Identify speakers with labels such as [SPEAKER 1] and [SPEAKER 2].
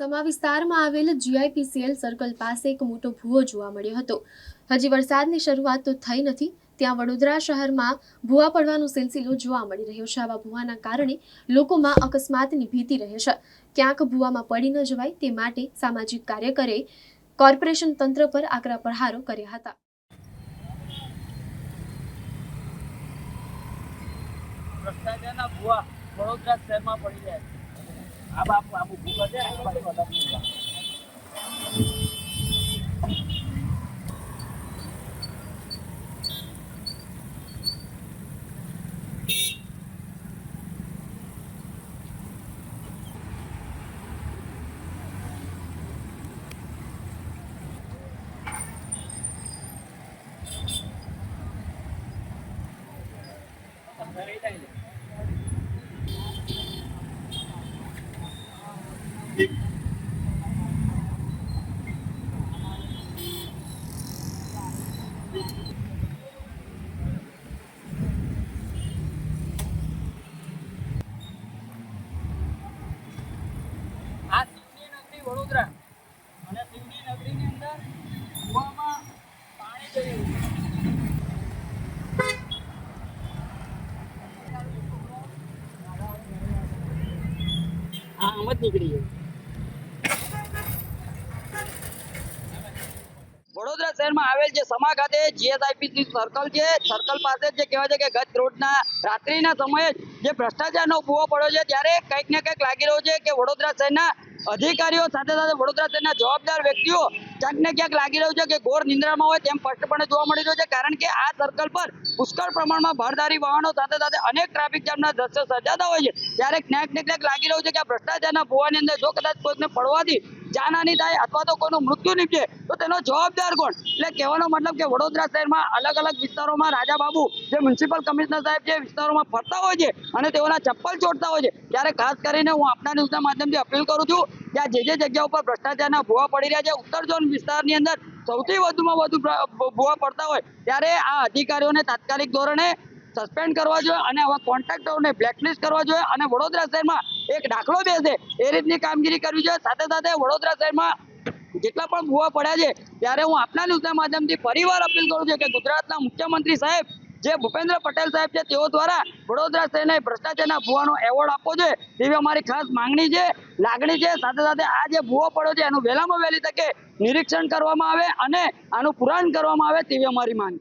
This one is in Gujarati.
[SPEAKER 1] સમા વિસ્તારમાં આવેલ જીઆઈપીસીએલ સર્કલ પાસે એક મોટો ભૂવો જોવા મળ્યો હતો. હજી વરસાદની શરૂઆત તો થઈ નથી. ત્યાં વડોદરા શહેરમાં ભૂવા પડવાનો સિલસિલો જોવા મળી રહ્યો છે. આવા ભૂવાના કારણે લોકોમાં અકસ્માતની ભીતિ રહે છે. ક્યાંક ભૂવામાં પડી ન જવાય તે માટે સામાજિક કાર્યકરે કોર્પોરેશન તંત્ર પર આકરા પ્રહારો કર્યા હતા.
[SPEAKER 2] ભ્રષ્ટાચારના ભૂવા વડોદરા શહેરમાં પડી જાય આ બાપુ આમ ઊભું કરજે, આ બાજુ વધારે નહીં ઊભા. અંદર રહી જાય છે. આ શિવની નગરી વડોદરા અને શિવની નગરીની અંદર કૂવામાં પાણી જઈ રહ્યું છે હા આમ નીકળી જાય વડોદરા શહેરમાં આવેલ જે સમા ખાતે જીએસઆઈપીસી સર્કલ છે સર્કલ પાસે જે કહેવાય છે કે ગત રોડના રાત્રિના સમયે જે ભ્રષ્ટાચારનો ભૂવો પડ્યો છે, ત્યારે કંઈક ને કંઈક લાગી રહ્યું છે કે વડોદરા શહેરના અધિકારીઓ સાથે સાથે વડોદરા શહેરના જવાબદાર વ્યક્તિઓ ક્યાંક ને ક્યાંક લાગી રહ્યું છે કે ઘોર નિંદ્રામાં હોય તેમ સ્પષ્ટપણે જોવા મળી રહ્યું છે, કારણ કે આ સર્કલ પર પુષ્કળ પ્રમાણમાં ભારદારી વાહનો સાથે સાથે અનેક ટ્રાફિક જામના દ્રશ્યો સર્જાતા હોય છે. ત્યારે ક્યાંક ને ક્યાંક લાગી રહ્યું છે કે આ ભ્રષ્ટાચારના ભૂવાની અંદર જો કદાચ કોઈકને પડવાથી જાનહાની થાય અથવા તો કોઈનું મૃત્યુ નીપજે, તો તેનો જવાબદાર કોણ? એટલે કહેવાનો મતલબ કે વડોદરા શહેરમાં અલગ અલગ વિસ્તારોમાં રાજા બાબુ, જે મ્યુનિસિપલ કમિશનર સાહેબ જે વિસ્તારોમાં ફરતા હોય છે અને તેઓના ચપ્પલ ચોટતા હોય છે. ત્યારે ખાસ કરીને હું આપના ન્યૂઝના માધ્યમથી અપીલ કરું છું કે જે જે જગ્યા ઉપર ભ્રષ્ટાચારના ભૂવા પડી રહ્યા છે, ઉત્તર ઝોન વિસ્તારની અંદર સૌથી વધુમાં વધુ ભૂવા પડતા હોય, ત્યારે આ અધિકારીઓને તાત્કાલિક ધોરણે સસ્પેન્ડ કરવા જોઈએ અને આવા કોન્ટ્રાક્ટરોને બ્લેકલિસ્ટ કરવા જોઈએ અને વડોદરા શહેરમાં એક દાખલો બેસે એ રીતની કામગીરી કરવી જોઈએ. સાથે સાથે વડોદરા શહેરમાં જેટલા પણ ભૂવા પડ્યા છે, ત્યારે હું આપના ન્યૂઝના માધ્યમથી ફરીવાર અપીલ કરું છું કે ગુજરાતના મુખ્યમંત્રી સાહેબ, જે ભૂપેન્દ્ર પટેલ સાહેબ છે, તેઓ દ્વારા વડોદરા શહેરને ભ્રષ્ટાચારના ભૂવાનો એવોર્ડ આપવો જોઈએ, તેવી અમારી ખાસ માંગણી છે, લાગણી છે. સાથે સાથે આ જે ભૂવો પડ્યો છે, એનું વહેલામાં વહેલી તકે નિરીક્ષણ કરવામાં આવે અને આનું પુરાણ કરવામાં આવે તેવી અમારી માંગ